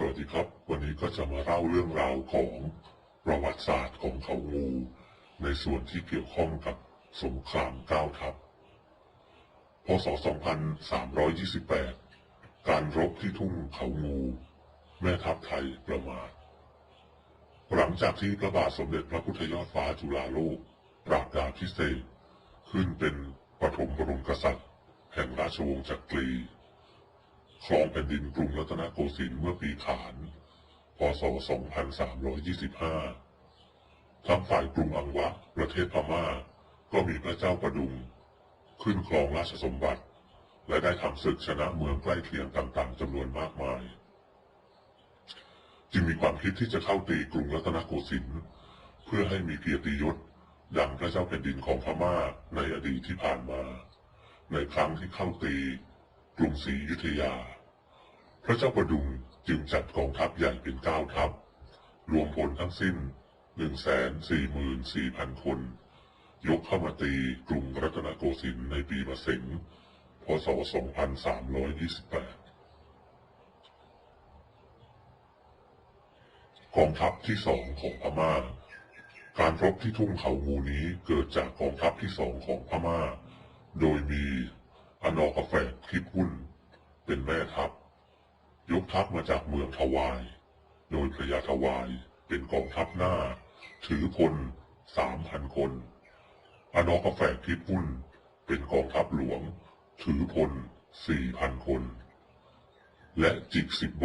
สวัสดีครับ วันนี้ก็จะมาเล่าเรื่องราวของประวัติศาสตร์ของเขางู ในส่วนที่เกี่ยวข้องกับสงครามเก้าทัพ พศ 2328 การรบที่ทุ่งเขางู แม่ทัพไทยประมาท หลังจากที่พระบาทสมเด็จพระพุทธยอดฟ้าจุฬาโลกปราบดาพิเศษ ขึ้นเป็นปฐมบรมกษัตริย์ แห่งราชวงศ์จักรี ครองแผ่นดินกรุงรัตนโกสินทร์เมื่อปีขาน พศ 2325ทางฝ่ายกรุงอังวะ ประเทศพม่า ก็มีพระเจ้าประดุง ขึ้นครองราชสมบัติ และได้ทำศึกชนะเมืองใกล้เคียงต่างๆจำนวนมากมาย จึงมีความคิดที่จะเข้าตีกรุงรัตนโกสินทร์เพื่อให้มีเกียรติยศดังพระเจ้าแผ่นดินของพม่าในอดีตที่ผ่านมา ในครั้งที่เข้าตีกรุงศรีอยุธยา ระเจ้าประดุงจึงจัดกองทัพใหญ่เป็นเก้าทัพ รวมพลทั้งสิ้นหนึ่งแสนสี่หมื่นสี่พันคน ยกเข้ามาตีกรุงรัตนโกสินทร์ในปีมะเสงพศ 2328 กองทัพที่สองของพม่า การรบที่ทุ่งเขางูนี้เกิดจากกองทัพที่สองของพม่า โดยมีอนอกาแฟกคิดวุ่น เป็นแม่ทัพ ยกทัพมาจากเมืองทวาย โดยพระยาทวายเป็นกองทัพหน้า ถือพลสามพันคนอนอกาแฟกคิดวุ่นเป็นกองทัพหลวง ถือพลสี่พันคน และจิกสิบโบ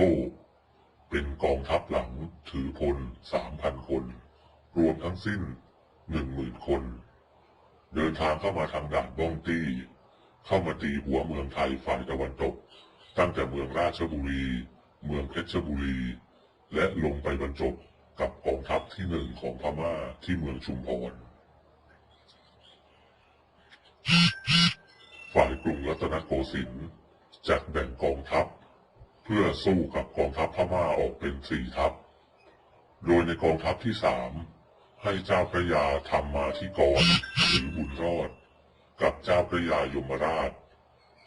เป็นกองทัพหลังถือพลสามพันคน รวมทั้งสิ้นหนึ่งหมื่นคน เดินทางเข้ามาทางด่านบ้องตี้ เข้ามาตีหัวเมืองไทยฝ่ายตะวันตก ตั้งแต่เมืองราชบุรี เมืองเพชรบุรี และลงไปบรรจบกับกองทัพที่หนึ่งของพม่าที่เมืองชุมพร ฝ่ายกรุงรัตนโกสินทร์จัดแบ่งกองทัพ เพื่อสู้กับกองทัพพม่าออกเป็นสี่ทัพ โดยในกองทัพที่สามให้เจ้าพระยาธรรมาธิกรหรือบุญรอด กับเจ้าพระยายมราช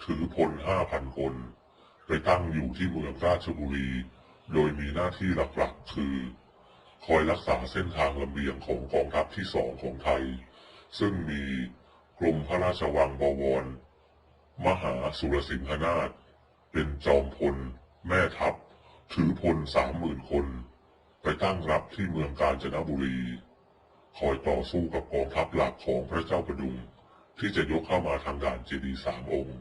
ถือพลห้าพันคน ไปตั้งอยู่ที่เมืองราชบุรี โดยมีหน้าที่หลักๆ คือ คอยรักษาเส้นทางลำเลียงของกองทัพที่สองของไทย ซึ่งมีกรมพระราชวังบวร มหาสุรสิงหนาถเป็นจอมพล แม่ทัพ ถือพลสามหมื่นคน ไปตั้งรับที่เมืองกาญจนบุรี คอยต่อสู้กับกองทัพหลักของพระเจ้าประดุง ที่จะยกเข้ามาทางด่านเจดีสามองค์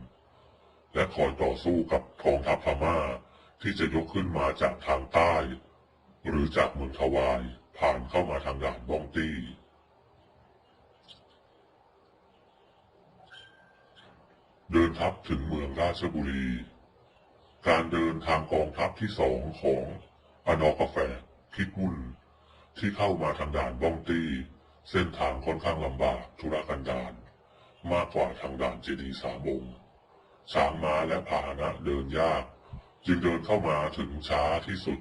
และคอยต่อสู้กับกองทัพพม่า ที่จะยกขึ้นมาจากทางใต้ หรือจากเมืองทวายผ่านเข้ามาทางด่านบ้องตี้เดินทัพถึงเมืองราชบุรี การเดินทางกองทัพที่สองของอนอกาแฟคิดวุ่น ที่เข้ามาทางด่านบ้องตี้ เส้นทางค่อนข้างลำบากธุรกันดารมากกว่าทางด่านเจดีสามองค์ ช้างม้าและพาหนะเดินยาก จึงเดินเข้ามาถึงช้าที่สุด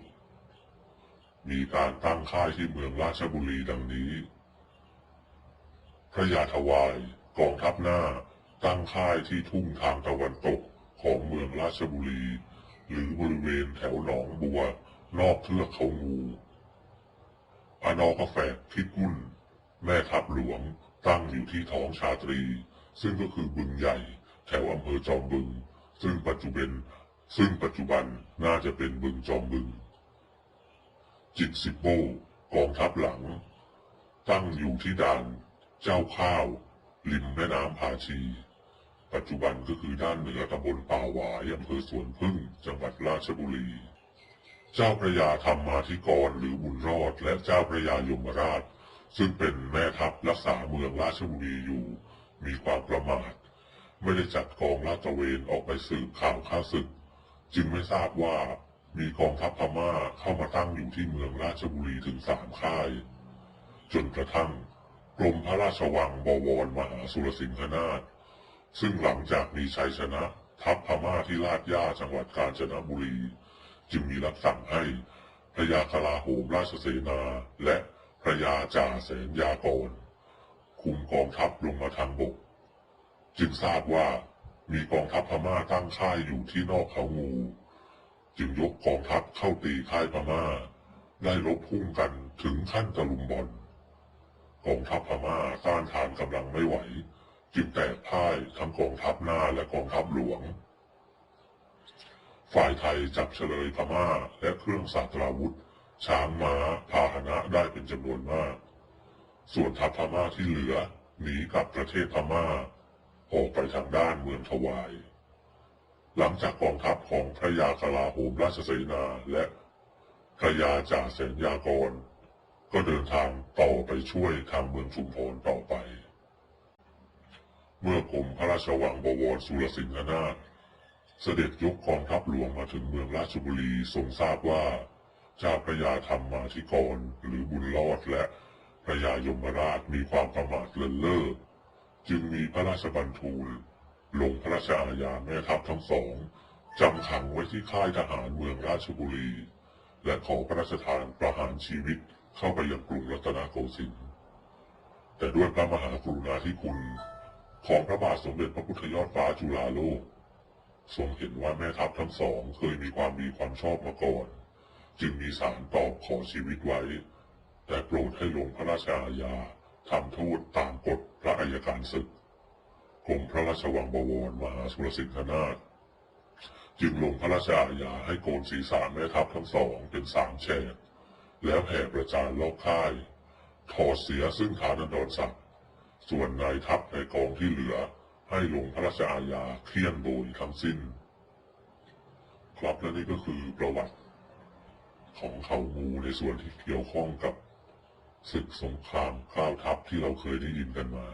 มีการตั้งค่ายที่เมืองราชบุรีดังนี้ พระยาทวายกองทัพหน้าตั้งค่ายที่ทุ่งทางตะวันตกของเมืองราชบุรี หรือบริเวณแถวหนองบัว นอกเทือกเขางูอานอกาแฟกคิดวุ่นแม่ทัพหลวงตั้งอยู่ที่ท้องชาตรี ซึ่งก็คือบึงใหญ่ แถวอำเภอจอมบึง ซึ่งปัจจุบันซึ่งปัจจุบันน่าจะเป็นบึงจอมบึง จิตสิบโบกองทัพหลัง ตั้งอยู่ที่ด่านเจ้าข้าว ริมแม่น้ำภาชี ปัจจุบันก็คือด้านเหนือตำบลป่าหวายอำเภอสวนพึ่งจังหวัดราชบุรี เจ้าพระยาธรรมาธิกรหรือบุญรอด และเจ้าพระยายมราช ซึ่งเป็นแม่ทัพรักษาเมืองราชบุรีอยู่ มีความประมาท ไม่ได้จัดกองลาดตระเวนออกไปสืบข่าวข้าศึก จึงไม่ทราบว่ามีกองทัพพม่าเข้ามาตั้งอยู่ที่เมืองราชบุรีถึงสามค่าย จนกระทั่งกรมพระราชวังบวรมหาสุรสิงหนาถซึ่งหลังจากมีชัยชนะทัพพม่าที่ลาดย่าจังหวัดกาญจนบุรี จึงมีรับสั่งให้พระยาคลาโหมราชเสนาและพระยาจ่าแสนยากรคุมกองทัพลงมาทางบก จึงทราบว่ามีกองทัพพม่าตั้งค่ายอยู่ที่นอกเขางู จึงยกกองทัพเข้าตีค่ายพม่า ได้ลบพุ่งกันถึงขั้นตะลุมบอลกองทัพพม่าต้านทานกำลังไม่ไหว จึงแตกพ่ายทั้งกองทัพหน้าและกองทัพหลวง ฝ่ายไทยจับเฉลยพม่าและเครื่องสาตราวุธ ช้างม้าพาหนะได้เป็นจำนวนมาก ส่วนทัพพม่าที่เหลือหนีกลับประเทศพม่า ออกไปทางด้านเมืองทวาย หลังจากกองทัพของพระยากลาโหมราชเสนาและพระยาจ่าแสนยากร ก็เดินทางต่อไปช่วยทางเมืองชุมพรต่อไป เมื่อกรมพระราชวังบวรสุรสิงหนาถเสด็จยกกองทัพหลวงมาถึงเมืองราชบุรีทรงทราบว่าเจ้าพระยาธรรมมาธิกรหรือบุญรอดและพระยายมราชมีความประมาทเลินเล่อ จึงมีพระราชบัญทูลลงพระราชอาญาแม่ทัพทั้งสองจำขังไว้ที่ค่ายทหารเมืองราชบุรี และขอพระราชทานประหารชีวิตเข้าไปยังกรุงรัตนโกสินทร์แต่ด้วยพระมหากรุณาธิคุณของพระบาทสมเด็จพระพุทธยอดฟ้าจุฬาโลก ทรงเห็นว่าแม่ทัพทั้งสองเคยมีความดีความชอบมาก่อน จึงมีสารตอบขอชีวิตไว้ แต่โปรดให้ลงพระราชอาญา ทำทษตามกฎพระอัยการศึกกรมพระราชวังบวรมหาสุรสิงหนาถจึงลงพระราชอาญาให้โกนศีรษะแม่ทัพทั้งสองเป็นสามแฉกแล้วแผ่ประจานรอบค่าย ถอดเสียซึ่งฐานันดรศักดิ์ส่วนนายทัพในกองที่เหลือให้ลงพระราชอาญาเคี่ยนโดยทั้งสิ้น ครับและนี่ก็คือประวัติของเขางูในส่วนที่เกี่ยวข้องกับ ศึกสงครามข้าวทัพที่เราเคยได้ยินกันมา